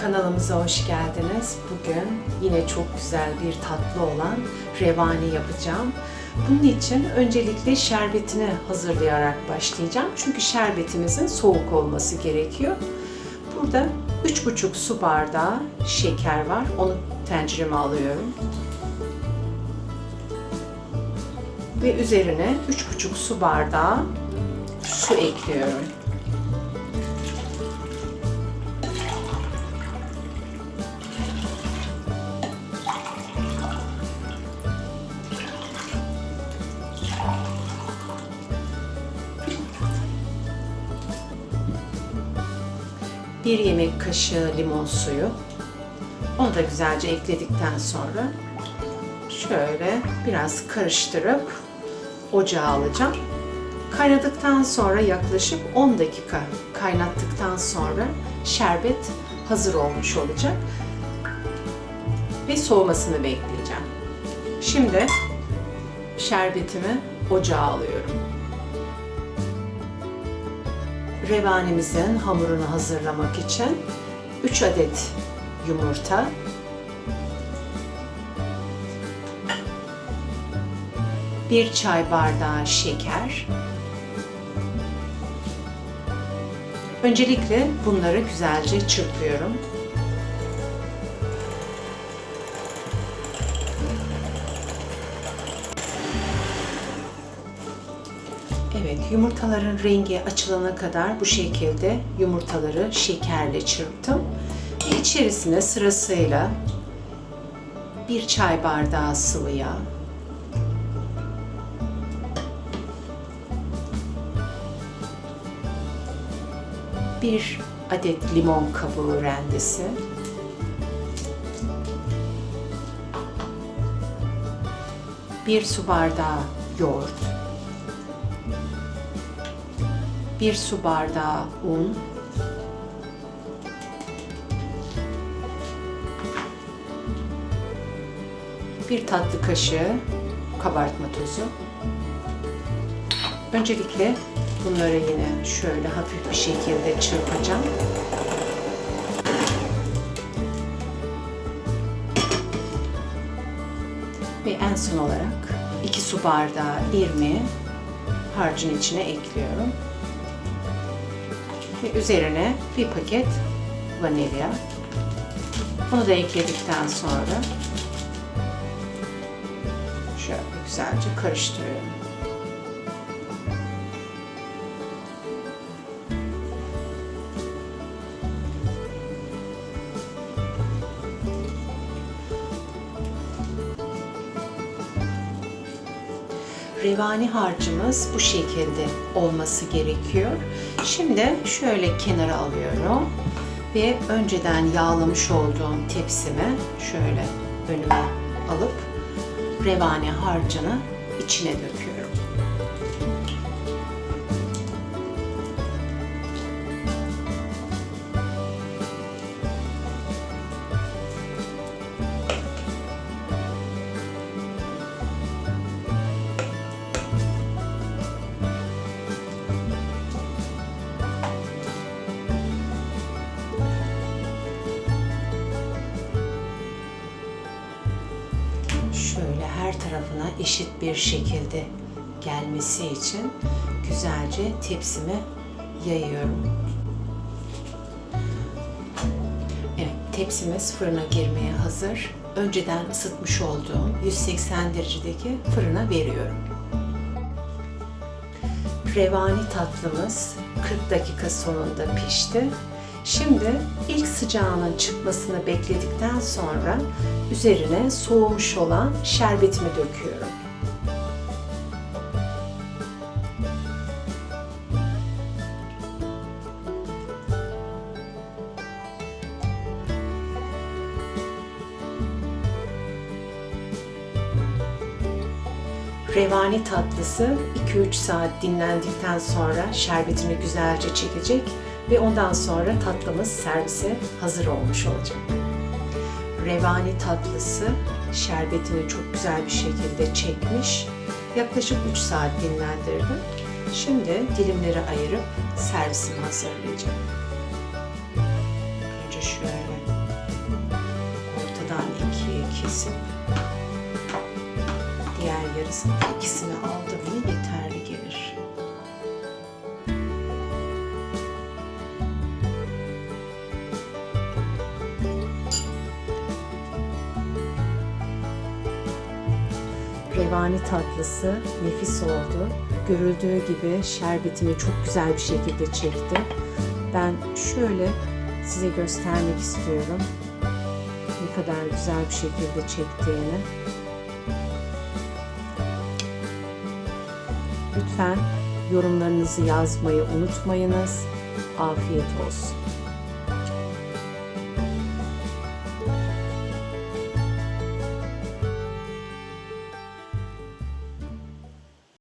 Kanalımıza hoş geldiniz. Bugün yine çok güzel bir tatlı olan revani yapacağım. Bunun için öncelikle şerbetini hazırlayarak başlayacağım. Çünkü şerbetimizin soğuk olması gerekiyor. Burada 3,5 su bardağı şeker var. Onu tencereme alıyorum. Ve üzerine 3,5 su bardağı su ekliyorum. Bir yemek kaşığı limon suyu. Onu da güzelce ekledikten sonra şöyle biraz karıştırıp ocağa alacağım. Kaynadıktan sonra yaklaşık 10 dakika kaynattıktan sonra şerbet hazır olmuş olacak. Ve soğumasını bekleyeceğim. Şimdi şerbetimi ocağa alıyorum. Revanimizin hamurunu hazırlamak için 3 adet yumurta, bir çay bardağı şeker. Öncelikle bunları güzelce çırpıyorum. Yumurtaların rengi açılana kadar bu şekilde yumurtaları şekerle çırptım. Ve içerisine sırasıyla bir çay bardağı sıvı yağ, bir adet limon kabuğu rendesi, bir su bardağı yoğurt, bir su bardağı un, bir tatlı kaşığı kabartma tozu. Öncelikle bunları yine şöyle hafif bir şekilde çırpacağım. Ve en son olarak 2 su bardağı irmiği harcın içine ekliyorum. Ve üzerine bir paket vanilya. Bunu da ekledikten sonra şöyle güzelce karıştırıyorum. Revani harcımız bu şekilde olması gerekiyor. Şimdi şöyle kenara alıyorum ve önceden yağlamış olduğum tepsimi şöyle önüme alıp revani harcını içine döküyorum. Tarafına eşit bir şekilde gelmesi için güzelce tepsime yayıyorum. Evet, tepsimiz fırına girmeye hazır. Önceden ısıtmış olduğum 180 derecedeki fırına veriyorum. Revani tatlımız 40 dakika sonunda pişti. Şimdi ilk sıcağının çıkmasını bekledikten sonra üzerine soğumuş olan şerbetimi döküyorum. Revani tatlısı 2-3 saat dinlendikten sonra şerbetini güzelce çekecek ve ondan sonra tatlımız servise hazır olmuş olacak. Revani tatlısı şerbetini çok güzel bir şekilde çekmiş. Yaklaşık 3 saat dinlendirdim. Şimdi dilimleri ayırıp servisimi hazırlayacağım. Önce şöyle ortadan ikiye kesip yarısını ikisini aldım mı yeterli gelir. Revani tatlısı nefis oldu. Görüldüğü gibi şerbetini çok güzel bir şekilde çekti. Ben şöyle size göstermek istiyorum. Ne kadar güzel bir şekilde çektiğini. Lütfen yorumlarınızı yazmayı unutmayınız. Afiyet olsun.